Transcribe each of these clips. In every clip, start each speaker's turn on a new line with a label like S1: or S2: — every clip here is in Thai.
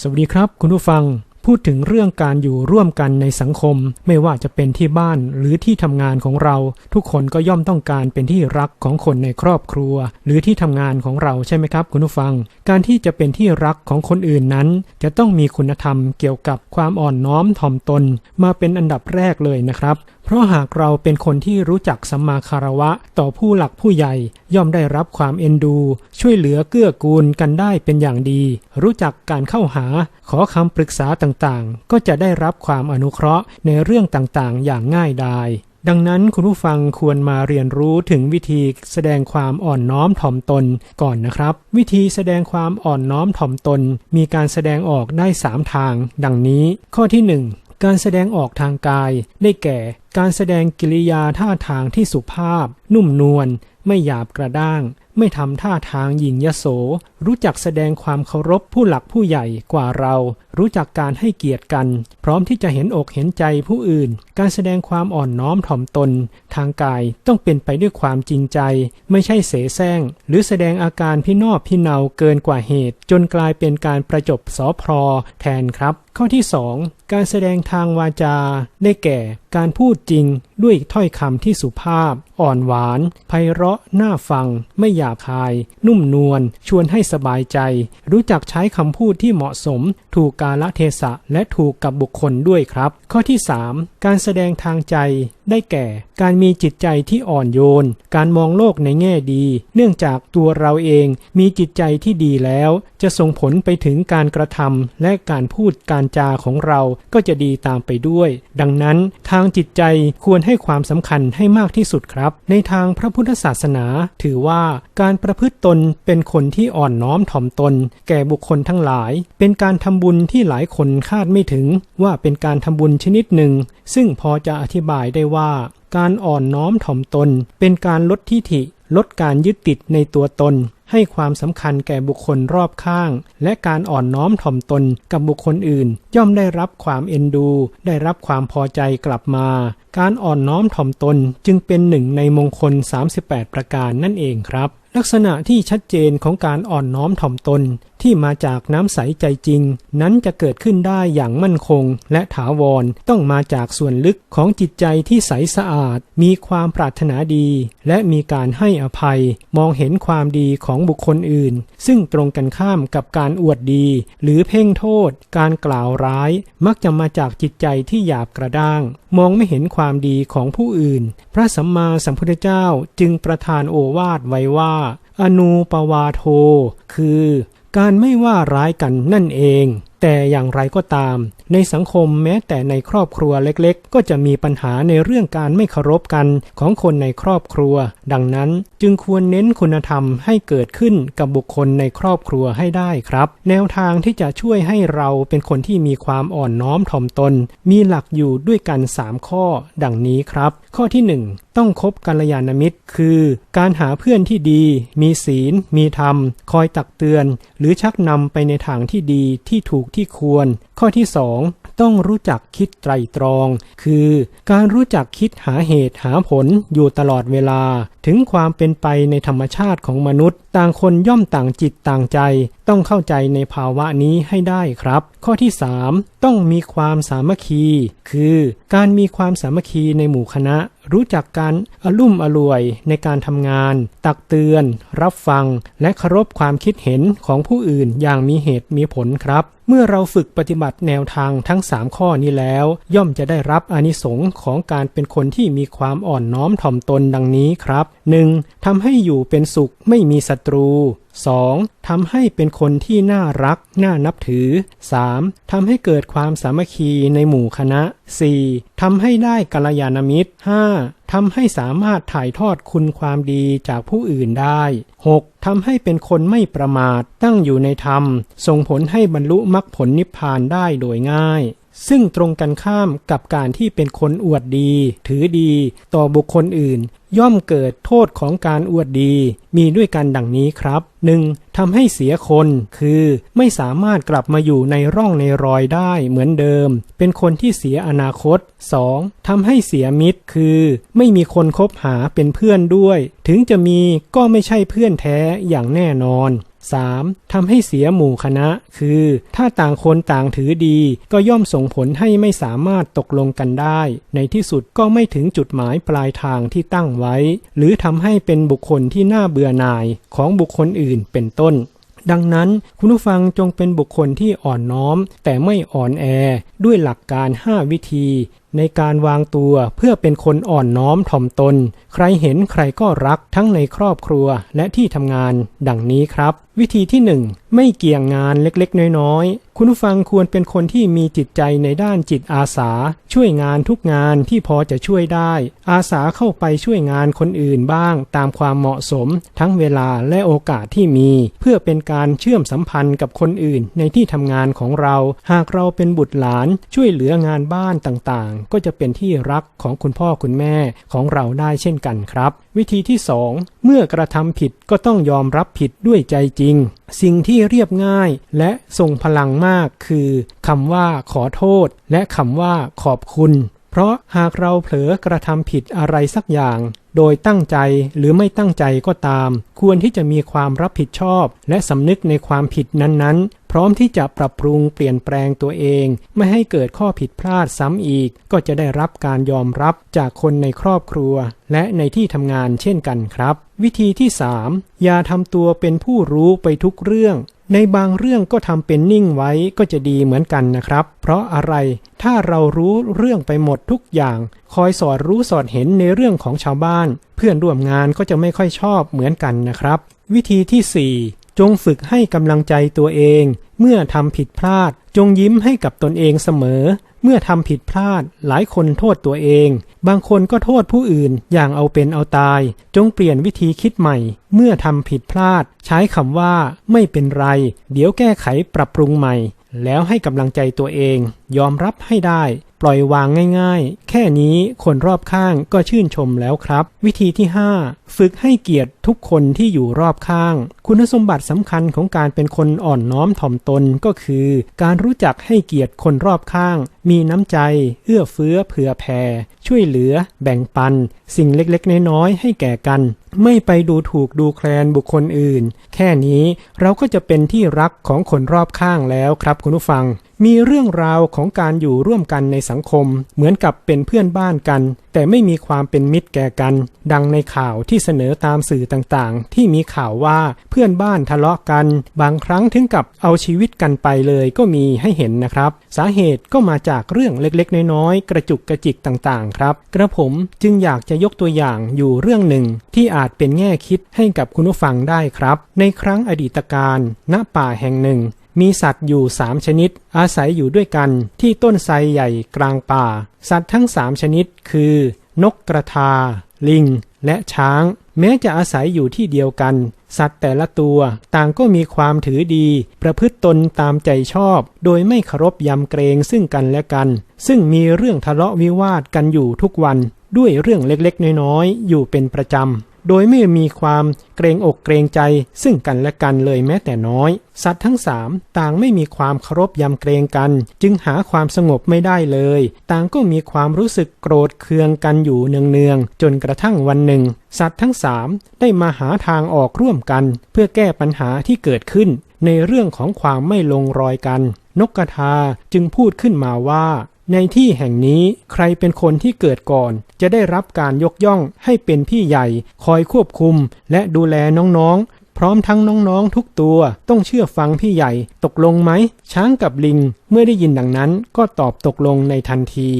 S1: สวัสดีครับ คุณผู้ฟังพูดถึงเรื่องการอยู่ร่วมกันในสังคม ไม่ว่าจะเป็นที่บ้านหรือที่ทำงานของเรา ทุกคนก็ย่อมต้องการเป็นที่รักของคนในครอบครัว หรือที่ทำงานของเราใช่ไหมครับ คุณผู้ฟัง การที่จะเป็นที่รักของคนอื่นนั้น จะต้องมีคุณธรรมเกี่ยวกับความอ่อนน้อมถ่อมตน มาเป็นอันดับแรกเลยนะครับเพราะหากเราเป็นคนที่รู้จักสัมมาคารวะต่อผู้หลักผู้ใหญ่ย่อมได้รับความเอ็นดู ช่วยเหลือเกื้อกูลกันได้เป็นอย่างดี รู้จักการเข้าหา ขอคำปรึกษาต่างๆ ก็จะได้รับความอนุเคราะห์ในเรื่องต่างๆ อย่างง่ายดายดังนั้นคุณผู้ฟังควรมาเรียนรู้ถึงวิธีแสดงความอ่อนน้อมถ่อมตนก่อนนะครับ วิธีแสดงความอ่อนน้อมถ่อมตน มีการแสดงออกได้ 3 ทาง ดังนี้ ข้อที่ 1 การแสดงออกทางกาย ได้แก่ การแสดงกิริยาท่าทางที่สุภาพ นุ่มนวลไม่หยาบกระด้าง ไม่ทำท่าทางหยิ่งยโส รู้จักแสดงความเคารพผู้หลักผู้ใหญ่กว่าเรา รู้จักการให้เกียรติกัน พร้อมที่จะเห็นอกเห็นใจผู้อื่น การแสดงความอ่อนน้อมถ่อมตน ทางกายต้องเป็นไปด้วยความจริงใจ ไม่ใช่เสแสร้ง หรือแสดงอาการพี่นอบพี่เนาเกินกว่าเหตุ จนกลายเป็นการประจบสอพรแทนครับ ข้อที่ 2 การแสดงทางวาจา ได้แก่ การพูดจริง ด้วยถ้อยคำที่สุภาพ อ่อนหวานไพเราะน่าฟัง ไม่หยาบคาย นุ่มนวลชวนให้สบายใจ รู้จักใช้คำพูดที่เหมาะสม ถูกกาลเทศะและถูกกับบุคคลด้วยครับ ข้อที่ 3 การแสดงทางใจได้แก่ การมีจิตใจที่อ่อนโยน การมองโลกในแง่ดี เนื่องจากตัวเราเองมีจิตใจที่ดีแล้ว จะส่งผลไปถึงการกระทำและการพูดการจาของเราก็จะดีตามไปด้วย ดังนั้นทางจิตใจควรให้ให้ความสำคัญให้มากที่สุดครับ ในทางพระพุทธศาสนา ถือว่าการประพฤติตนเป็นคนที่อ่อนน้อมถ่อมตน แก่บุคคลทั้งหลาย เป็นการทำบุญที่หลายคนคาดไม่ถึง ว่าเป็นการทำบุญชนิดหนึ่ง ซึ่งพอจะอธิบายได้ว่า การอ่อนน้อมถ่อมตน เป็นการลดทิฐิ ลดการยึดติดในตัวตน ให้ความสำคัญแก่บุคคลรอบข้าง และการอ่อนน้อมถ่อมตนกับบุคคลอื่น ย่อมได้รับความเอ็นดู ได้รับความพอใจกลับมา การอ่อนน้อมถ่อมตนจึงเป็นหนึ่งในมงคล 38 ประการนั่นเองครับ ลักษณะที่ชัดเจนของการอ่อนน้อมถ่อมตน ที่มาจากน้ำใสใจจริง นั้นจะเกิดขึ้นได้อย่างมั่นคง และถาวรต้องมาจากส่วนลึกของจิตใจที่ใสสะอาด มีความปรารถนาดี และมีการให้อภัย มองเห็นความดีของบุคคลอื่น ซึ่งตรงกันข้ามกับการอวดดี หรือเพ่งโทษ การกล่าวร้าย มักจะมาจากจิตใจที่หยาบกระด้าง มองไม่เห็นความดีของผู้อื่น พระสัมมาสัมพุทธเจ้าจึงประทานโอวาทไว้ว่า อนูปวาโท คือ การไม่ว่าร้ายกันนั่นเอง แต่อย่างไรก็ตาม ในสังคมแม้แต่ในครอบครัวเล็กๆ ก็จะมีปัญหาในเรื่องการไม่เคารพกันของคนในครอบครัว ดังนั้นจึงควรเน้นคุณธรรมให้เกิดขึ้นกับบุคคลในครอบครัวให้ได้ครับ แนวทางที่จะช่วยให้เราเป็นคนที่มีความอ่อนน้อมถ่อมตน มีหลักอยู่ด้วยกัน 3 ข้อ ดังนี้ครับ ข้อที่ 1ต้องคบกัลยาณมิตร คือการหาเพื่อนที่ดี มีศีล มีธรรม คอยตักเตือน หรือชักนำไปในทางที่ดีที่ถูกที่ควร ข้อที่2ต้องรู้จักคิดไตรตรอง คือการรู้จักคิดหาเหตุหาผลอยู่ตลอดเวลา ถึงความเป็นไปในธรรมชาติของมนุษย์ ต่างคนย่อมต่างจิตต่างใจต้องเข้าใจในภาวะนี้ให้ได้ครับ ข้อที่ 3 ต้องมีความสามัคคี คือการมีความสามัคคีในหมู่คณะ รู้จักการอลุ่มอรวยในการทำงาน ตักเตือน รับฟัง และเคารพความคิดเห็นของผู้อื่นอย่างมีเหตุมีผลครับ เมื่อเราฝึกปฏิบัติแนวทางทั้ง 3 ข้อนี้แล้ว ย่อมจะได้รับอนิสงส์ของการเป็นคนที่มีความอ่อนน้อมถ่อมตนดังนี้ครับ 1. ทำให้อยู่เป็นสุขไม่มีศัตรู 2. ทำให้เป็นคนที่น่ารัก น่านับถือ 3. ทำให้เกิดความสามัคคีในหมู่คณะ 4. ทำให้ได้กัลยาณมิตร 5. ทำให้สามารถถ่ายทอดคุณความดีจากผู้อื่นได้ 6. ทำให้เป็นคนไม่ประมาทตั้งอยู่ในธรรม ส่งผลให้บรรลุมรรคผลนิพพานได้โดยง่าย ซึ่งตรงกันข้ามกับการที่เป็นคนอวดดี ถือดีต่อบุคคลอื่น ย่อมเกิดโทษของการอวดดี มีด้วยกันดังนี้ครับ 1. ทำให้เสียคนคือไม่สามารถกลับมาอยู่ในร่องในรอยได้เหมือนเดิม เป็นคนที่เสียอนาคต 2. ทำให้เสียมิตรคือ ไม่มีคนคบหาเป็นเพื่อนด้วย ถึงจะมีก็ไม่ใช่เพื่อนแท้อย่างแน่นอน 3. ทำให้เสียหมู่คณะ คือ ถ้าต่างคนต่างถือดี ก็ย่อมส่งผลให้ไม่สามารถตกลงกันได้ ในที่สุดก็ไม่ถึงจุดหมายปลายทางที่ตั้งไว้ หรือทำให้เป็นบุคคลที่น่าเบื่อหน่ายของบุคคลอื่นเป็นต้นดังนั้นคุณผู้ฟังจงเป็นบุคคลที่อ่อนน้อม แต่ไม่อ่อนแอด้วยหลักการ 5 วิธี ในการวางตัวเพื่อเป็นคนอ่อนน้อมถ่อมตน ใครเห็นใครก็รักทั้งในครอบครัวและที่ทำงาน ดังนี้ครับ วิธีที่ 1 ไม่เกี่ยงงานเล็กๆ น้อยๆ คุณผู้ฟังควรเป็นคนที่มีจิตใจในด้านจิตอาสา ช่วยงานทุกงานที่พอจะช่วยได้ อาสาเข้าไปช่วยงานคนอื่นบ้าง ตามความเหมาะสม ทั้งเวลาและโอกาสที่มี เพื่อเป็นการเชื่อมสัมพันธ์กับคนอื่นในที่ทำงานของเรา หากเราเป็นบุตรหลานช่วยเหลืองานบ้านต่างก็จะเป็นที่รักของคุณพ่อคุณแม่ของเราได้เช่นกันครับ วิธีที่ 2 เมื่อกระทำผิดก็ต้องยอมรับผิดด้วยใจจริง สิ่งที่เรียบง่ายและทรงพลังมากคือคำว่าขอโทษ และคำว่าขอบคุณ เพราะหากเราเผลอกระทำผิดอะไรสักอย่างโดยตั้งใจหรือไม่ตั้งใจก็ตาม ควรที่จะมีความรับผิดชอบ และสำนึกในความผิดนั้นๆ พร้อมที่จะปรับปรุงเปลี่ยนแปลงตัวเอง ไม่ให้เกิดข้อผิดพลาดซ้ำอีก ก็จะได้รับการยอมรับจากคนในครอบครัว และในที่ทำงานเช่นกันครับ วิธีที่ 3 อย่าทำตัวเป็นผู้รู้ไปทุกเรื่อง ในบางเรื่องก็ทำเป็นนิ่งไว้ก็จะดีเหมือนกันนะครับ เพราะอะไร ถ้าเรารู้เรื่องไปหมดทุกอย่าง คอยสอดรู้สอดเห็นในเรื่องของชาวบ้าน เพื่อนร่วมงานก็จะไม่ค่อยชอบเหมือนกันนะครับ วิธีที่ 4 จงฝึกให้กำลังใจตัวเอง เมื่อทำผิดพลาด จงยิ้มให้กับตนเองเสมอ เมื่อทำผิดพลาด หลายคนโทษตัวเอง บางคนก็โทษผู้อื่นอย่างเอาเป็นเอาตาย จงเปลี่ยนวิธีคิดใหม่ เมื่อทำผิดพลาด ใช้คำว่า ไม่เป็นไร เดี๋ยวแก้ไขปรับปรุงใหม่ แล้วให้กำลังใจตัวเอง ยอมรับให้ได้ ปล่อยวางง่ายๆ แค่นี้คนรอบข้างก็ชื่นชมแล้วครับ วิธีที่ 5 ฝึกให้เกียรติทุกคนที่อยู่รอบข้าง คุณสมบัติสำคัญของการเป็นคนอ่อนน้อมถ่อมตนก็คือ การรู้จักให้เกียรติคนรอบข้าง มีน้ำใจ เอื้อเฟื้อเผื่อแผ่ ช่วยเหลือ แบ่งปัน สิ่งเล็กๆ น้อยๆ ให้แก่กัน ไม่ไปดูถูกดูแคลนบุคคลอื่น แค่นี้เราก็จะเป็นที่รักของคนรอบข้างแล้วครับคุณผู้ฟัง มีเรื่องราวของการอยู่ร่วมกันในสังคม เหมือนกับเป็นเพื่อนบ้านกัน แต่ไม่มีความเป็นมิตรแก่กัน ดังในข่าวที่เสนอตามสื่อต่างๆ ที่มีข่าวว่าเพื่อนบ้านทะเลาะกัน บางครั้งถึงกับเอาชีวิตกันไปเลยก็มีให้เห็นนะครับ สาเหตุก็มาจากากเรื่องเล็กๆ น้อยๆ กระจุกกระจิกต่างๆ ครับ กระผมจึงอยากจะยกตัวอย่างอยู่เรื่องหนึ่งที่อาจเป็นแง่คิดให้กับคุณผู้ฟังได้ครับ ในครั้งอดีตการณป่าแห่งหนึ่ง มีสัตว์อยู่สามชนิด อาศัยอยู่ด้วยกันที่ต้นไทรใหญ่กลางป่า สัตว์ทั้งสามชนิด คือนกกระทา ลิง และช้าง แม้จะอาศัยอยู่ที่เดียวกัน สัตว์แต่ละตัวต่างก็มีความถือดี ประพฤติตนตามใจชอบ โดยไม่เคารพยำเกรงซึ่งกันและกัน ซึ่งมีเรื่องทะเลาะวิวาทกันอยู่ทุกวันด้วยเรื่องเล็กๆ น้อยๆ อยู่เป็นประจำ โดยไม่มีความเกรงอกเกรงใจซึ่งกันและกันเลยแม้แต่น้อย สัตว์ทั้งสามต่างไม่มีความเคารพยำเกรงกัน จึงหาความสงบไม่ได้เลย ต่างก็มีความรู้สึกโกรธเคืองกันอยู่เนืองๆจนกระทั่งวันหนึ่ง สัตว์ทั้งสามได้มาหาทางออกร่วมกัน เพื่อแก้ปัญหาที่เกิดขึ้น ในเรื่องของความไม่ลงรอยกัน นกกระทาจึงพูดขึ้นมาว่า ในที่แห่งนี้ใครเป็นคนที่เกิดก่อน จะได้รับการยกย่องให้เป็นพี่ใหญ่ คอยควบคุม และดูแลน้องๆ พร้อมทั้งน้องๆทุกตัว ต้องเชื่อฟังพี่ใหญ่ ตกลงไหม ช้างกับลิง เมื่อได้ยินดังนั้นก็ตอบตกลงในทันที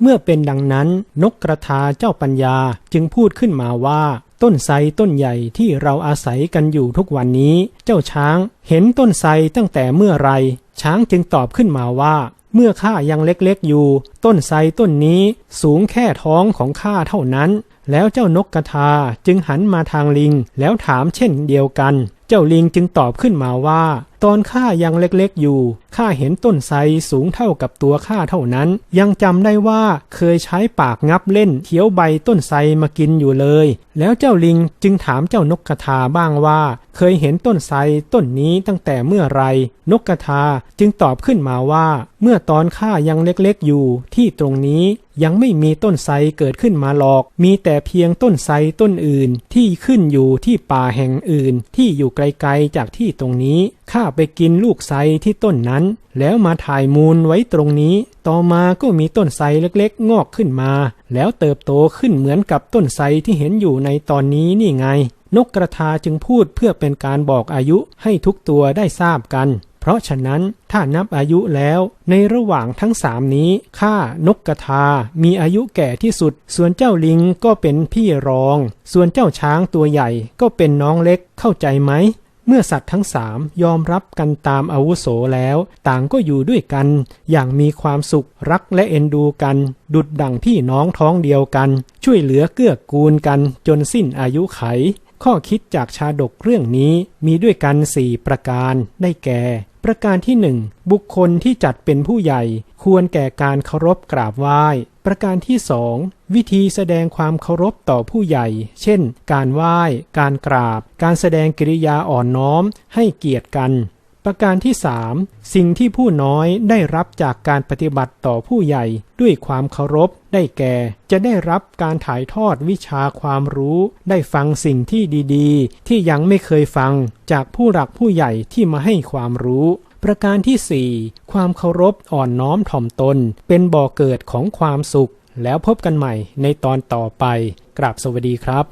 S1: เมื่อเป็นดังนั้น นกกระทาเจ้าปัญญาจึงพูดขึ้นมาว่าต้นไทรต้นใหญ่ที่เราอาศัยกันอยู่ทุกวันนี้ เจ้าช้างเห็นต้นไทรตั้งแต่เมื่อไร ช้างจึงตอบขึ้นมาว่า เมื่อข้ายังเล็กๆอยู่ ต้นไทรต้นนี้สูงแค่ท้องของข้าเท่านั้น แล้วเจ้านกกระทาจึงหันมาทางลิงแล้วถามเช่นเดียวกัน เจ้าลิงจึงตอบขึ้นมาว่า ตอนข้ายังเล็กๆอยู่ข้าเห็นต้นไทรสูงเท่ากับตัวข้าเท่านั้น ยังจำได้ว่าเคยใช้ปากงับเล่นเคี้ยวใบต้นไทรมากินอยู่เลย แล้วเจ้าลิงจึงถามเจ้านกกระทาบ้างว่า เคยเห็นต้นไทรต้นนี้ตั้งแต่เมื่อไร นกกระทาจึงตอบขึ้นมาว่า เมื่อตอนข้ายังเล็กๆอยู่ ที่ตรงนี้ยังไม่มีต้นไทรเกิดขึ้นมาหรอก มีแต่เพียงต้นไทรต้นอื่นที่ขึ้นอยู่ที่ป่าแห่งอื่นที่อยู่ไกลๆจากที่ตรงนี้ข้าไปกินลูกไทรที่ต้นนั้น แล้วมาถ่ายมูลไว้ตรงนี้ ต่อมาก็มีต้นไทรเล็กๆ งอกขึ้นมา แล้วเติบโตขึ้นเหมือนกับต้นไทรที่เห็นอยู่ในตอนนี้นี่ไง นกกระทาจึงพูดเพื่อเป็นการบอกอายุให้ทุกตัวได้ทราบกัน เพราะฉะนั้นถ้านับอายุแล้ว ในระหว่างทั้งสามนี้ข้านกกระทา มีอายุแก่ที่สุด ส่วนเจ้าลิงก็เป็นพี่รอง ส่วนเจ้าช้างตัวใหญ่ก็เป็นน้องเล็กเข้าใจไหม เมื่อสัตว์ทั้งสามยอมรับกันตามอาวุโสแล้ว ต่างก็อยู่ด้วยกัน อย่างมีความสุขรักและเอ็นดูกัน ดุดดั่งพี่น้องท้องเดียวกัน ช่วยเหลือเกื้อกูลกันจนสิ้นอายุไข ข้อคิดจากชาดกเรื่องนี้มีด้วยกันสี่ประการได้แก่ ประการที่หนึ่งบุคคลที่จัดเป็นผู้ใหญ่ ควรแก่การเคารพกราบไหว้ ประการที่สองวิธีแสดงความเคารพต่อผู้ใหญ่ เช่น การไหว้ การกราบ การแสดงกิริยาอ่อนน้อมให้เกียรติกัน ประการที่สามสิ่งที่ผู้น้อยได้รับจากการปฏิบัติต่อผู้ใหญ่ด้วยความเคารพได้แก่ จะได้รับการถ่ายทอดวิชาความรู้ ได้ฟังสิ่งที่ดีๆ ที่ยังไม่เคยฟังจากผู้หลักผู้ใหญ่ที่มาให้ความรู้ ประการที่สี่ความเคารพอ่อนน้อมถ่อมตน เป็นบ่อเกิดของความสุข แล้วพบกันใหม่ในตอนต่อไปกราบสวัสดีครับ